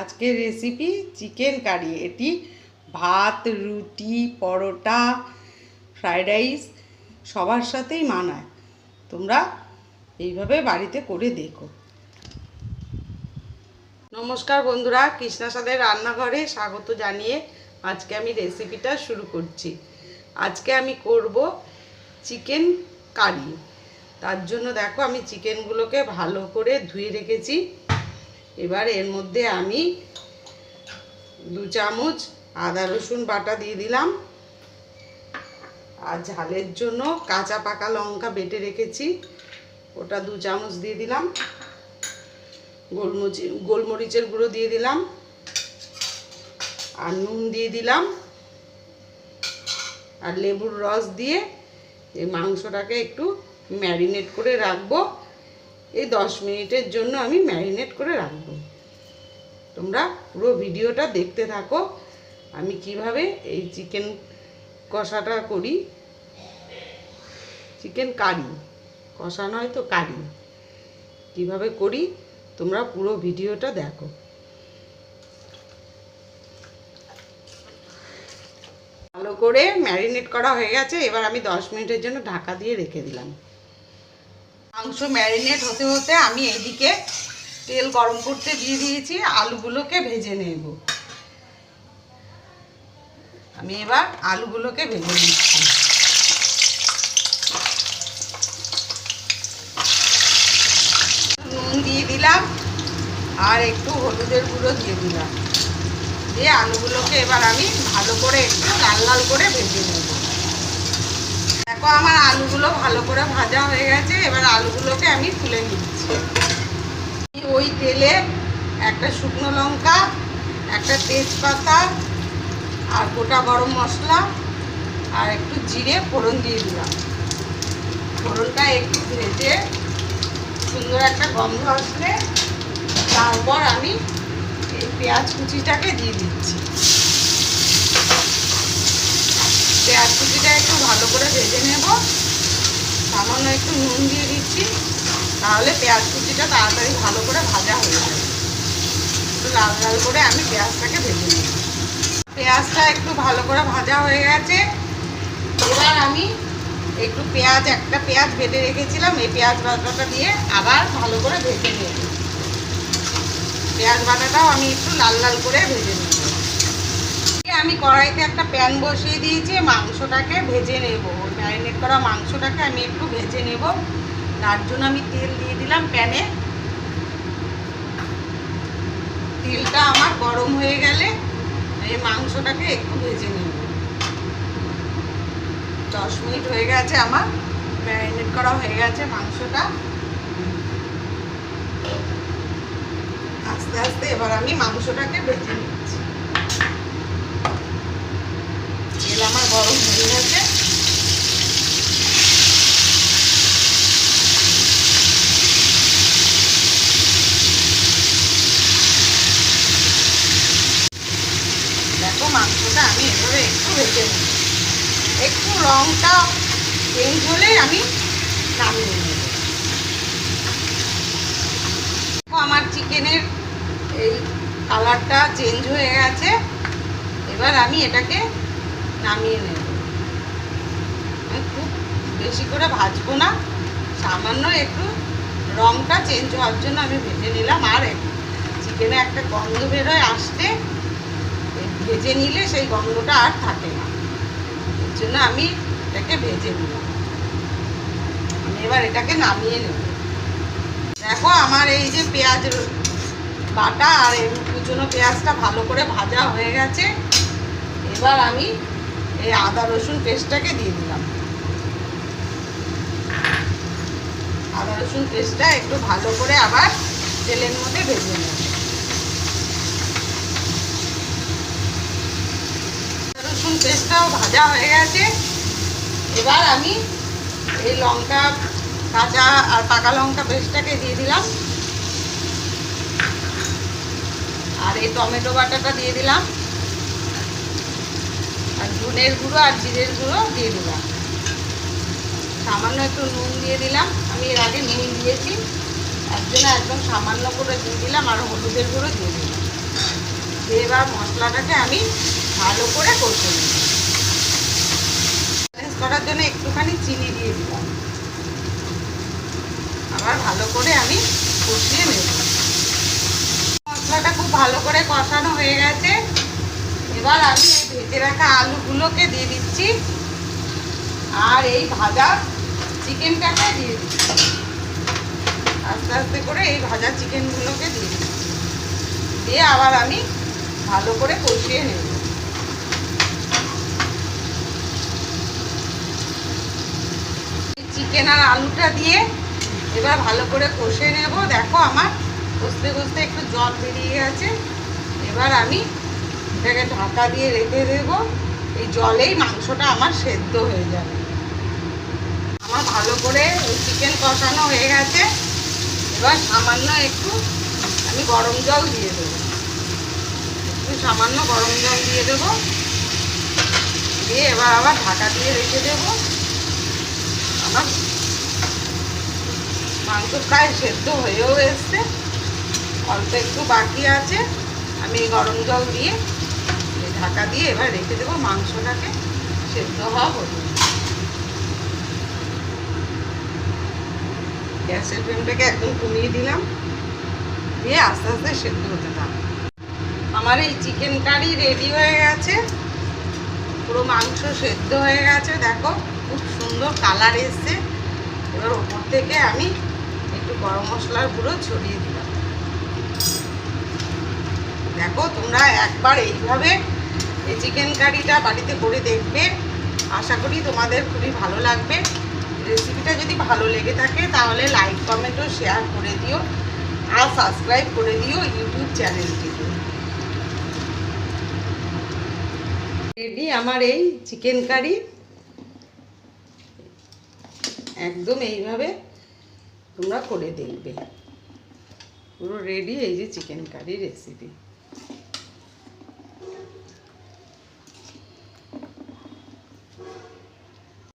আজকের recipe chicken curry এটি ভাত, রুটি, পরোটা ফ্রায়েড রাইস সবার সাথেই মানায়। তোমরা এইভাবে বাড়িতে করে দেখো। নমস্কার বন্ধুরা কৃষ্ণাসাদের রান্নাঘরে স্বাগত জানিয়ে আজকে আমি রেসিপিটা শুরু করছি। আজকে আমি করব চিকেন কারি তার জন্য দেখো, আমি চিকেনগুলোকে ভালো করে ধুয়ে রেখেছি। এবার এর মধ্যে আমি দু চামচ আদা রসুন বাটা দিয়ে দিলাম। আর ঝালের জন্য কাঁচা পাকা লঙ্কা বেটে রেখেছি, ওটা দু চামচ দিয়ে দিলাম। গোলমরিচ গোলমরিচের গুঁড়ো দিয়ে দিলাম। আর নুন দিয়ে দিলাম। আর লেবুর রস দিয়ে এই মাংসটাকে একটু ম্যারিনেট করে রাখব। এই দশ মিনিটের জন্য আমি ম্যারিনেট করে রাখব। তোমরা পুরো ভিডিওটা দেখতে থাকো। আমি কীভাবে এই চিকেন কষাটা করি? Chicken curry. কষা নয় তো কারি। কীভাবে করি? তোমরা পুরো ভিডিওটা দেখো। ভালো করে ম্যারিনেট করা হয়ে গেছে। এবার আমি দশ মিনিটের জন্য ঢাকা দিয়ে রেখে দিলাম। মাংস ম্যারিনেট হতে হতে আমি এইদিকে তেল গরম করতে দিয়ে দিয়েছি, আলুগুলোকে ভেজে নেব। আমি এবার আলুগুলোকে ভেজে নিচ্ছি। নুন দিয়ে দিলাম, আর একটু হলুদের গুঁড়ো দিয়ে দিলাম। দিয়ে আলুগুলোকে এবার আমি ভালো করে একটু লাল লাল করে ভেজে নেব। দেখো, আমার আলুগুলো ভালো করে ভাজা হয়ে গেছে, এবার আলুগুলোকে আমি তুলে নিচ্ছি। ওই তেলে একটা শুকনো লঙ্কা, একটা তেজপাতা, আর গোটা গরম মশলা, আর একটু জিরে ফোড়ন দিয়ে দিলাম। ফোড়নটা একটু ভেজে সুন্দর একটা গন্ধ আসলে তারপর আমি এই পেঁয়াজ কুচিটাকে দিয়ে দিচ্ছি। কুচিটা একটু ভালো করে ভেজে নেব। সামান্য একটু নুন দিয়ে দিচ্ছি। তাহলে পেঁয়াজ কুচিটা তাড়াতাড়ি ভালো করে ভাজা হয়ে যাবে। একটু লাল লাল করে আমি পেঁয়াজটাকে ভেজে নেব। পেঁয়াজটা একটু ভালো করে ভাজা হয়ে গেছে। এবার আমি একটু পেঁয়াজ, একটা পেঁয়াজ বেটে রেখেছিলাম। এই পেঁয়াজ বাটাটা দিয়ে আবার ভালো করে ভেজে নেব। পেঁয়াজ বাটাটাও আমি একটু লাল লাল করে ভেজে নেব। আমি কড়াইতে একটা প্যান বসিয়ে দিয়েছি, মাংসটাকে ভেজে নেব। ম্যারিনেট করা মাংসটাকে আমি একটু ভেজে নেব। তার জন্য আমি তেল দিয়ে দিলাম প্যানে। তেলটা আমার গরম হয়ে গেলে এই মাংসটাকে একটু ভেজে নেব। দশ মিনিট হয়ে গেছে আমার। ম্যারিনেট করা হয়ে গেছে মাংসটা। আস্তে আস্তে এবার আমি মাংসটাকে ভেজে নিচ্ছি আমার গরম হয়ে গেছে। দেখো মাংসটা আমি এভাবে একটু ভেজে নিই একটু রংটা চেঞ্জ হলে আমি নামিয়ে দেখো আমার চিকেনের এই কালারটা চেঞ্জ হয়ে গেছে। এবার আমি এটাকে নামিয়ে নেব। আমি খুব বেশি করে ভাজবো না, সামান্য একটু রংটা চেঞ্জ হওয়ার জন্য আমি ভেজে নিলাম। আর চিকেনে একটা গন্ধ বেরোয় আসতে, ভেজে নিলে সেই গন্ধটা আর থাকে না। এর জন্য আমি এটাকে ভেজে নিলাম। আমি এবার এটাকে নামিয়ে নেব। দেখো আমার এই যে পেঁয়াজ বাটা আর এই কুচনো পেঁয়াজটা ভালো করে ভাজা হয়ে গেছে। এবার আমি এই আদা রসুন পেস্টটাকে দিয়ে দিলাম। আদা রসুন পেস্টটা একটু ভালো করে আবার তেলের মধ্যে ভেজে নেব। রসুন পেস্টটাও ভাজা হয়ে গেছে। এবার আমি এই লঙ্কা, কাঁচা আর পাকা লঙ্কা পেস্টটাকে দিয়ে দিলাম। আর এই টমেটো বাটাটা দিয়ে দিলাম। আর ধনের গুঁড়ো আর জিরের গুঁড়ো দিয়ে দিলাম। সামান্য একটু নুন দিয়ে দিলাম। আমি এর আগে নুন দিয়েছি। এর জন্য একদম সামান্য করে দিয়ে দিলাম আর হলুদের গুঁড়ো দিয়ে দিলাম। দিয়ে এবার মশলাটাকে আমি ভালো করে কষে ম্যানেজ করার জন্য একটুখানি চিনি দিয়ে দিলাম। আবার ভালো করে আমি কষিয়ে নেব। মশলাটা খুব ভালো করে কষানো হয়ে গেছে। এবার আমি ভেজে রাখা আলুগুলোকে দিয়ে দিচ্ছি। আর এই ভাজা চিকেনটাকে দিয়ে দিচ্ছি। আস্তে আস্তে করে এই ভাজা চিকেনগুলোকে দিয়ে দিচ্ছি। দিয়ে আবার আমি ভালো করে কষিয়ে নেব। চিকেন আর আলুটা দিয়ে এবার ভালো করে কষে নেব। দেখো আমার কষতে কষতে একটু জল বেরিয়ে গেছে। এবার আমি এটাকে ঢাকা দিয়ে রেখে দেব। এই জলেই মাংসটা আমার সেদ্ধ হয়ে যাবে। আমার ভালো করে চিকেন কষানো হয়ে গেছে। এবার সামান্য একটু আমি গরম জল দিয়ে দেবো। একটু সামান্য গরম জল দিয়ে দেবো। দিয়ে এবার আবার ঢাকা দিয়ে রেখে দেবো। আমার মাংস প্রায় সেদ্ধ হয়েও এসছে। অল্প একটু বাকি আছে। আমি গরম জল দিয়ে ঢাকা দিয়ে এবার রেখে দেবো মাংসটাকে সেদ্ধ হওয়া হলো। গ্যাসের ফ্লেমটাকে একদম কমিয়ে দিলাম। দিয়ে আস্তে আস্তে সেদ্ধ হতে থাক। আমার এই চিকেন কারি রেডি হয়ে গেছে। পুরো মাংস সেদ্ধ হয়ে গেছে। দেখো, খুব সুন্দর কালার এসছে। এবার ওপর থেকে আমি একটু গরম মশলার গুঁড়ো ছড়িয়ে দিলাম। দেখো, তোমরা একবার এইভাবে এই চিকেন কারিটা বাড়িতে করে দেখবে। আশা করি তোমাদের খুবই ভালো লাগবে। রেসিপিটা যদি ভালো লেগে থাকে, তাহলে লাইক কমেন্ট ও শেয়ার করে দিও আর সাবস্ক্রাইব করে দিও ইউটিউব চ্যানেলটিকে রেডি আমার এই চিকেন কারি একদম এইভাবে তোমরা করে দেখবে। পুরো রেডি এই যে চিকেন কারি রেসিপি